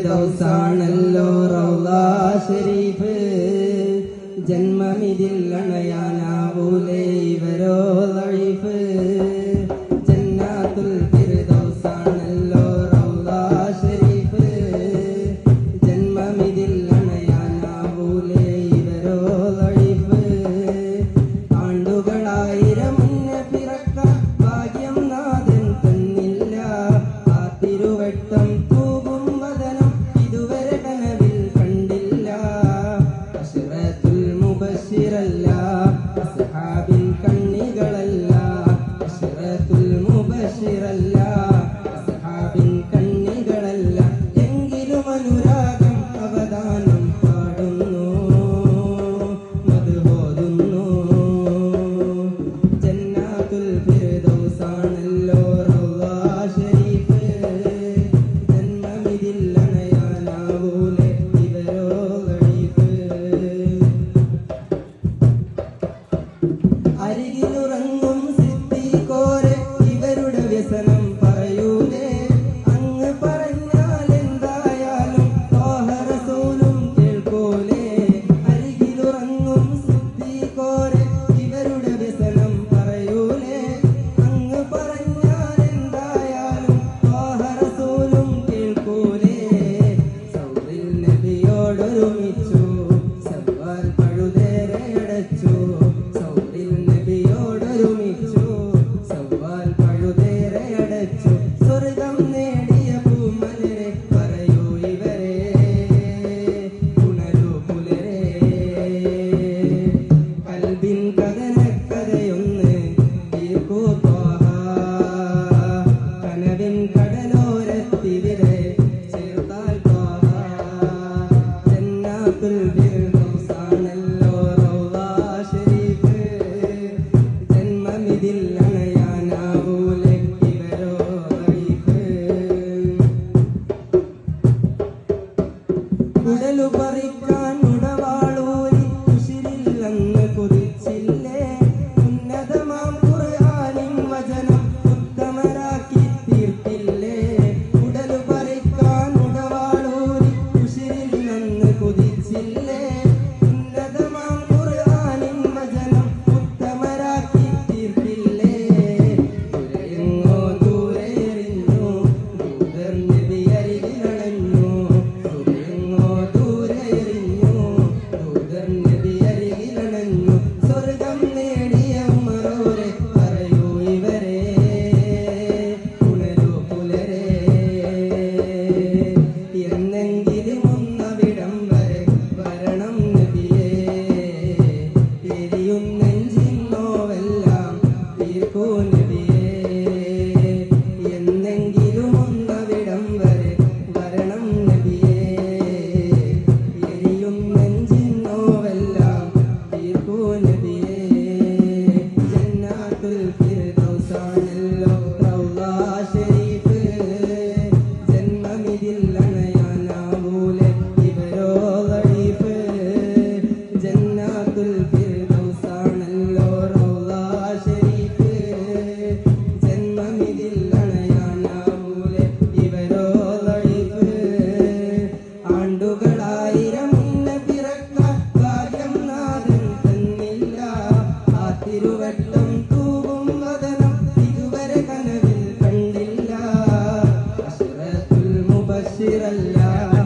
ണല്ലോ റൗദാ ജന്മമിതിൽ അണയാനാവൂലേ ഇവരോ ser al ഇതിൽ അണയാനാവൂലെ ഉടലു പറിക്കാൻ سير الله